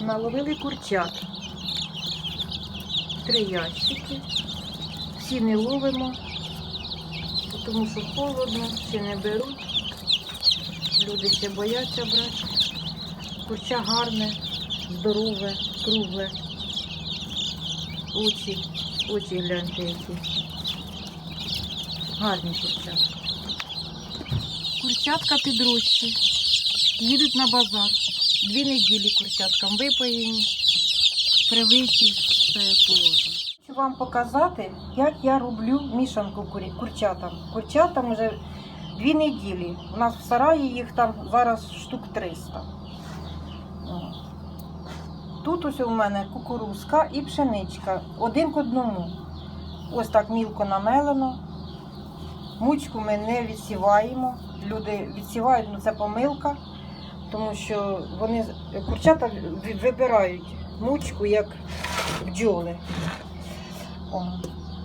Наловили курчат. Три ящики. Всі не ловимо, тому що холодно, всі не беруть. Люди ще бояться брати. Курча гарне, здорове, кругле. Очі, очі гляньте які. Гарні курчатка. Курчатка підрощі. Їдуть на базар. Дві неділі курчаткам випаєні, привиті, все положено. Хочу вам показати, як я роблю мішанку курчатам. Курчатам вже дві неділі. У нас в сараї їх там зараз штук 300. Тут ось у мене кукурузка і пшеничка. Один к одному. Ось так мілко намелено. Мучку ми не відсіваємо. Люди відсівають, ну це помилка, тому що вони курчата вибирають мучку як бджоли.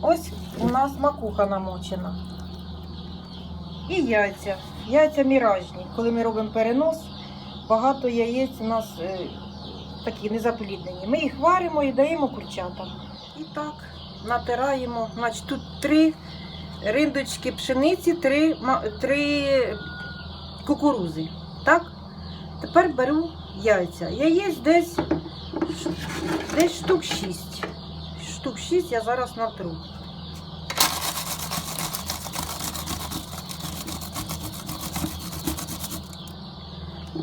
Ось у нас макуха намочена. І яйця. Яйця міражні. Коли ми робимо перенос, багато яєць у нас е, такі незапліднені. Ми їх варимо і даємо курчатам. І так натираємо. Значить, тут три риндочки пшениці, три, три кукурузи. Так? Тепер беру яйця. Яєць десь, десь штук 6. Штук 6 я зараз натру.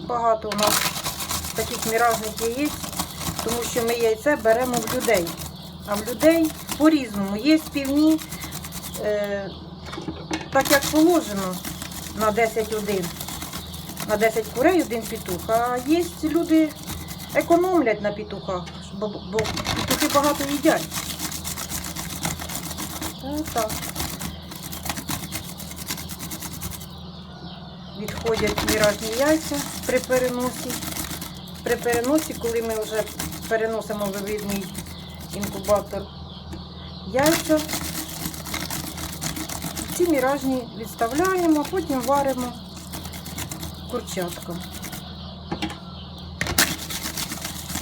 Багато у нас таких міражних яєць, тому що ми яйце беремо в людей. А в людей по-різному. Є співні, е, так як положено, на 10 один. На 10 курей один петух. А є люди економлять на петухах, бо, петухи багато їдять. Ось так. Відходять міражні яйця при переносі. При переносі, коли ми вже переносимо вивідний інкубатор яйця, ці міражні відставляємо, потім варимо курчатком.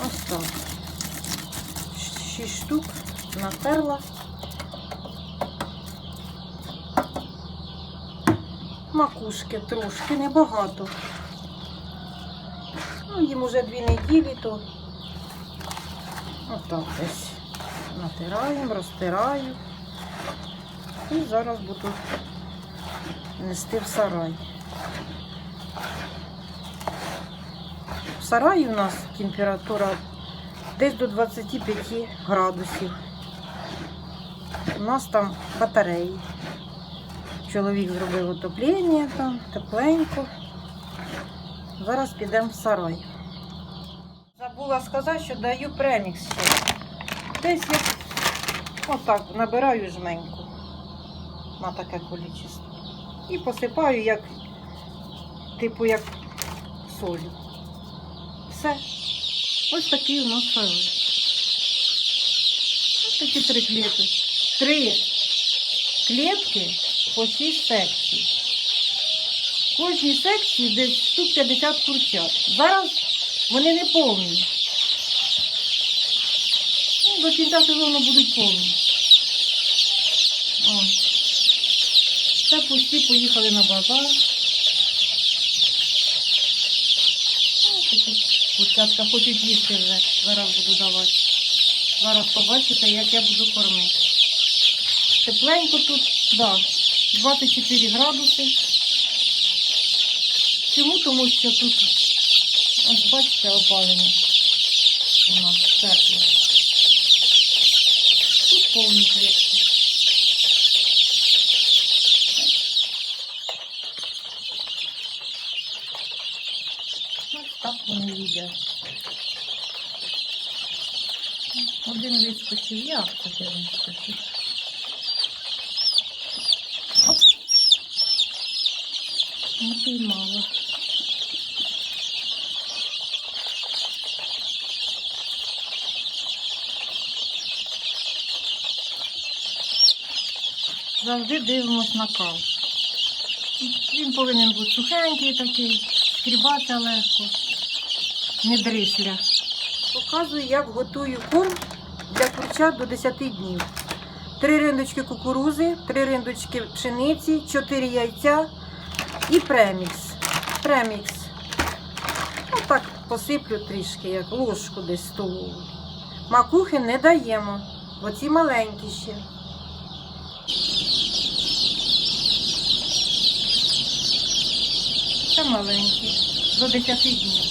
Ось так. Шість штук натерла. Макушки трошки, небагато. Ну, їм уже дві неділі, то отак десь натираємо, розтираю. І зараз буду нести в сарай. Сараї у нас температура десь до 25 градусів. У нас там батареї. Чоловік зробив отоплення там, тепленько. Зараз підемо в сарай. Забула сказати, що даю премікс ще. Десь я отак набираю жменьку на таке кількість. І посипаю як, типу, як солью. Все. Ось такий у нас сарай. Ось такі три клітки. Три клітки по шість секцій. В кожній секції десь штук 50 курчат. Зараз вони не повні. Ну, до кінця сезону будуть повні. О. Це пусті поїхали на базар. Ну, такі Курчатка хочуть їсти вже. Зараз буду давати. Зараз побачите, як я буду кормити. Тепленько тут, да, 24 градуси. Чому? Тому що тут, ось бачите, опалення у нас тепло. Тут повні так вони їдять. Один вискочив, як це вискочив? Оп. Не піймала. Завжди дивимось на кал. Він повинен бути сухенький такий, скрібатися легко, не дрисля. Показую, як готую корм для курчат до 10 днів. Три риндочки кукурузи, три риндочки пшениці, чотири яйця і премікс. Премікс. Отак посиплю трішки, як ложку десь столову. Макухи не даємо, бо ці маленькі ще. Це маленькі, до 10 днів.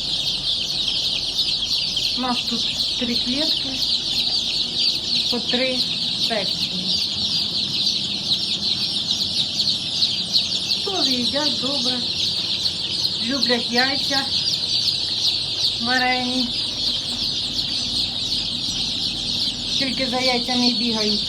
У нас тут три клітки по три секції. Теж їдять добре. Люблять яйця варені. Тільки за яйцями бігають.